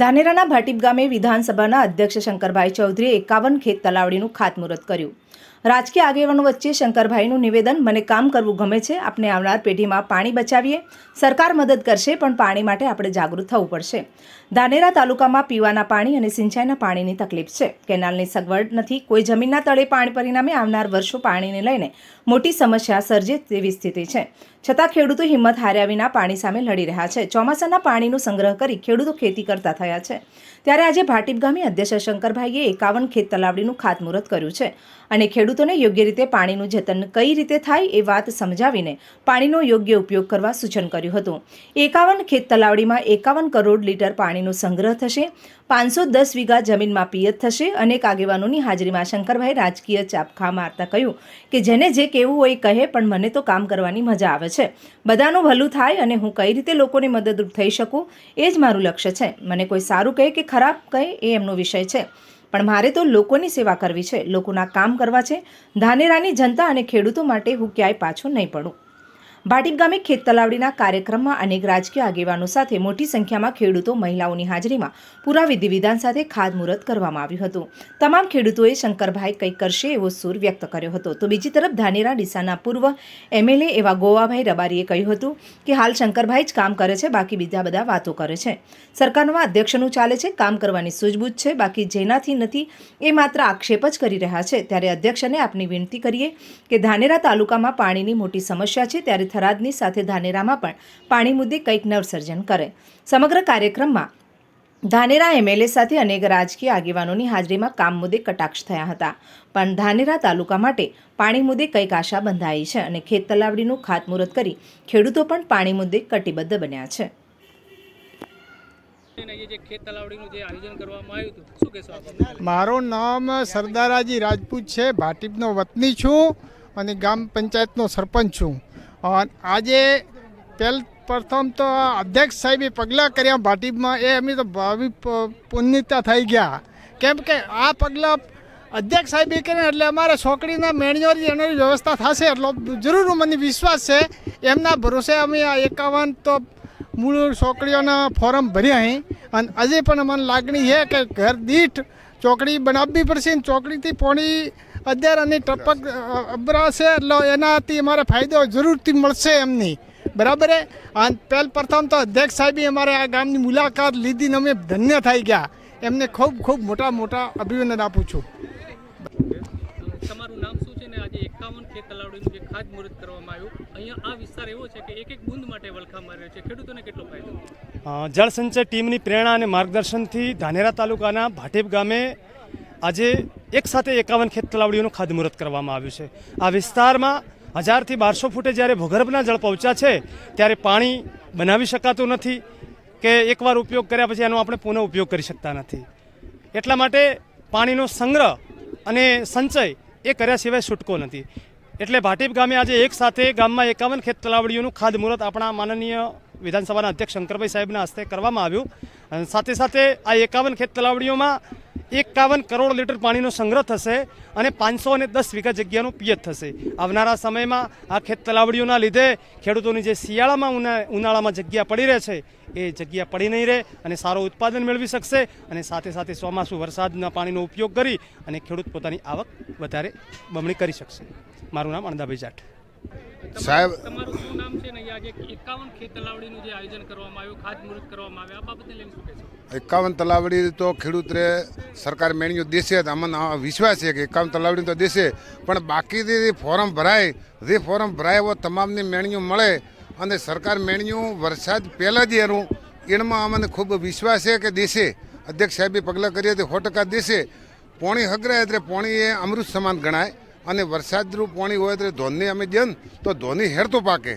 ધાનેરાના ભાટીપ ગામે વિધાનસભાના અધ્યક્ષ શંકરભાઈ ચૌધરીએ એકાવન ખેત તલાવડીનું ખાતમુહૂર્ત કર્યું. રાજકીય આગેવાનો વચ્ચે શંકરભાઈનું નિવેદન, મને કામ કરવું ગમે છે આપણે આવનાર પેઢીમાં પાણી બચાવીએ. સરકાર મદદ કરશે, પણ પાણી માટે આપણે જાગૃત થવું પડશે. ધાનેરા તાલુકામાં પીવાના પાણી અને સિંચાઈના પાણીની તકલીફ છે. કેનાલની સગવડ નથી. કોઈ જમીનના તળે પાણી પરિણામે આવનાર વર્ષો પાણીને લઈને મોટી સમસ્યા સર્જે તેવી સ્થિતિ છે. છતાં ખેડૂતો હિંમત હાર્યા વિના પાણી સામે લડી રહ્યા છે. ચોમાસાના પાણીનો સંગ્રહ કરી ખેડૂતો ખેતી કરતા થયા છે. ત્યારે આજે ભાટીપ ગામે અધ્યક્ષ શંકરભાઈએ એકાવન ખેત તલાવડીનું ખાતમુહૂર્ત કર્યું છે અને ખેડૂતોને યોગ્ય રીતે પાણીનું જતન કઈ રીતે થાય એ વાત સમજાવીને પાણીનો યોગ્ય ઉપયોગ કરવા સૂચન કર્યું હતું. એકાવન ખેત તલાવડીમાં એકાવન કરોડ લીટર પાણીનો સંગ્રહ થશે, પાંચસો દસ વીઘા જમીનમાં પિયત થશે, અનેક આગેવાનોની હાજરીમાં શંકરભાઈ રાજકીય ચાપખા મારતા કહ્યું કે જેને જે કહેવું હોય કહે, પણ મને તો કામ કરવાની મજા આવે છે. બધાનું ભલું થાય અને હું કઈ રીતે લોકોને મદદરૂપ થઈ શકું, એ જ મારું લક્ષ્ય છે. મને કોઈ સારું કહે કે ખરાબ કહે એ એમનો વિષય છે. પણ મારે તો લોકોની સેવા કરવી છે, લોકોના કામ કરવા છે. ધાનેરાની જનતા અને ખેડૂતો માટે હું ક્યાંય પાછો નહીં પડું. ભાટીપ ગામે ખેત તલાવડીના કાર્યક્રમમાં અનેક રાજકીય આગેવાનો સાથે મોટી સંખ્યામાં ખેડૂતો મહિલાઓની હાજરીમાં પૂરા વિધિ વિધાન સાથે ખાતમુહૂર્ત કરવામાં આવ્યું હતું. તમામ ખેડૂતોએ શંકરભાઈ કંઈક કરશે એવો સૂર વ્યક્ત કર્યો હતો. તો બીજી તરફ ધાનેરા ડીસાના પૂર્વ એમએલએ એવા ગોવાભાઈ રબારીએ કહ્યું હતું કે હાલ શંકરભાઈ જ કામ કરે છે, બાકી બીજા બધા વાતો કરે છે. સરકારમાં અધ્યક્ષનું ચાલે છે, કામ કરવાની સૂઝબૂછ છે, બાકી જેનાથી નથી એ માત્ર આક્ષેપ જ કરી રહ્યા છે. ત્યારે અધ્યક્ષને આપની વિનંતી કરીએ કે ધાનેરા તાલુકામાં પાણીની મોટી સમસ્યા છે, ત્યારે થરાદની સાથે ધાનેરામાં પણ પાણી મુદ્દે કંઈક નવસર્જન કરે. સમગ્ર કાર્યક્રમમાં ધાનેરા એમએલએ સાથે અનેક રાજકીય આગેવાનોની હાજરીમાં કામ મુદ્દે કટાક્ષ થયા હતા. પણ ધાનેરા તાલુકા માટે પાણી મુદ્દે કંઈક આશા બંધાઈ છે અને ખેત તલાવડીનું ખાતમુહૂર્ત કરી ખેડૂતો પણ પાણી મુદ્દે કટિબદ્ધ બન્યા છે. અને એ જે ખેત તલાવડીનું જે આયોજન કરવામાં આવ્યું હતું શું કહેશો આપ મારું નામ સરદારાજી રાજપૂત છે. ભાટીપનો વતની છું અને ગ્રામ પંચાયતનો સરપંચ છું. આજે પહેલ પ્રથમ તો અધ્યક્ષ સાહેબે પગલાં કર્યા ભાટીમાં એ અમે તો ભાવિ પ- થઈ ગયા. કેમ કે આ પગલાં અધ્યક્ષ સાહેબે કર્યા એટલે અમારે છોકરીના મેણિયોની એની વ્યવસ્થા થશે એટલો જરૂર મને વિશ્વાસ છે. એમના ભરોસે અમે આ એકાવન તો મૂળ છોકરીઓના ફોરમ ભર્યા અહીં. અને હજી પણ મને લાગણી છે કે ઘર દીઠ ચોકડી બનાવવી પડશે અને ચોકડીથી પોણી અદ્યાર અને ટપક અ, અબરા છે એટલે એનાથી અમારે ફાયદો જરૂરથી મળશે એમની. બરાબર પહેલ પ્રથમ તો અધ્યક્ષ સાહેબે અમારે આ ગામની મુલાકાત લીધી ને અમે ધન્ય થઈ ગયા. એમને ખૂબ ખૂબ મોટા મોટા અભિનંદન આપું છું. તમારું નામ શું છે ને આજે એકાવન ખેત તલાવડીનું જે ખાદ મુહૂર્ત કરવામાં આવ્યું? અહીંયા આ વિસ્તાર એવો છે કે એક એક બુંદ માટે વલખા માર્યો છે. ખેડૂતોને કેટલો ફાયદો? જળસંચય ટીમની પ્રેરણા અને માર્ગદર્શનથી ધાનેરા તાલુકાના ભાટેપ ગામે આજે એક સાથે એકાવન ખેત તલાવડીઓનું ખાતમુહૂર્ત કરવામાં આવ્યું છે. આ વિસ્તારમાં હજારથી બારસો ફૂટે જ્યારે ભૂગર્ભના જળ પહોંચ્યા છે, ત્યારે પાણી બનાવી શકાતું નથી કે એકવાર ઉપયોગ કર્યા પછી એનો આપણે પુનઃ ઉપયોગ કરી શકતા નથી. એટલા માટે પાણીનો સંગ્રહ અને સંચય એ કર્યા સિવાય છૂટકો નથી. એટલે ભાટીપ ગામે આજે એક સાથે ગામમાં એકાવન ખેત તલાવડીઓનું ખાતમુહૂર્ત આપણા માનનીય વિધાનસભાના અધ્યક્ષ શંકરભાઈ સાહેબના હસ્તે કરવામાં આવ્યું. અને સાથે સાથે આ એકાવન ખેત તલાવડીઓમાં એકાવન કરોડ લીટર પાણીનો સંગ્રહ થશે અને પાંચસો અને દસ વીઘા જગ્યાનું પિયત થશે. આવનારા સમયમાં આ ખેત તલાવડીઓના લીધે ખેડૂતોની જે શિયાળામાં ઉના ઉનાળામાં જગ્યા પડી રહે છે એ જગ્યા પડી નહીં રહે અને સારું ઉત્પાદન મેળવી શકશે અને સાથે સાથે ચોમાસુ વરસાદના પાણીનો ઉપયોગ કરી અને ખેડૂત પોતાની આવક વધારે બમણી કરી શકશે. મારું નામ અણદાભાઈ જાટ. સાહેબ તમારું શું નામ છે ને આજે એકાવન ખેત તલાવડીનું જે આયોજન કરવામાં આવ્યું ખાત મુહૂર્ત કરવામાં આવ્યું આ બાબતે લઈને શું કહેશો? એકાવન તલાવડી તો ખેડૂત રે સરકાર મેણીઓ દેશે અમને વિશ્વાસ છે કે એકાઉન્ટ તલાવડી તો દેશે. પણ બાકી જે ફોરમ ભરાય, જે ફોરમ ભરાય એવો તમામની મેણ્યું મળે અને સરકાર મેણ્યું વરસાદ પહેલાં જ એનું એમાં અમને ખૂબ વિશ્વાસ છે કે દેશે. અધ્યક્ષ સાહેબે પગલાં કરીએ તો સો ટકા દેશે. પોણી હગરાય એટલે પોણી એ અમૃત સમાન ગણાય અને વરસાદનું પોણી હોય એટલે ધોનની અમે દે તો ધોની હેરતો પાકે.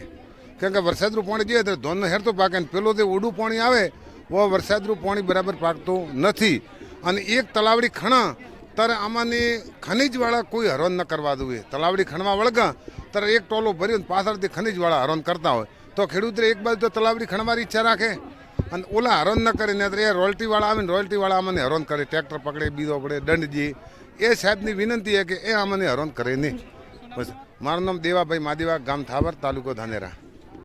કેમ કે વરસાદનું પાણી જોઈએ તો ધોનનો હેરતો પાકે અને પેલું જે ઓડું પાણી આવે, વો વરસાદનું પાણી બરાબર પાકતું નથી. અને એક તલાવડી ખણા, ત્યારે આમાંની ખનીજવાળા કોઈ હરણ ન કરવા દઉં તલાવડી ખણવા વળગા, ત્યારે એક ટોલો ભર્યો પાછળથી ખનીજવાળા હરણ કરતા હોય. તો ખેડૂતરે એક બાજુ તો તલાવડી ખણવાની ઈચ્છા રાખે, અને ઓલા હરણ ન કરે ને એ રોયલ્ટીવાળા આવે ને રોયલ્ટીવાળા અમને હરણ કરે, ટ્રેક્ટર પકડે, બીજો પડે દંડ જી એ સાહેબની વિનંતી છે કે એ અમને હરોન કરે નહીં. બસ. મારું નામ દેવાભાઈ માદેવા ગામ થાવર, તાલુકો ધાનેરા.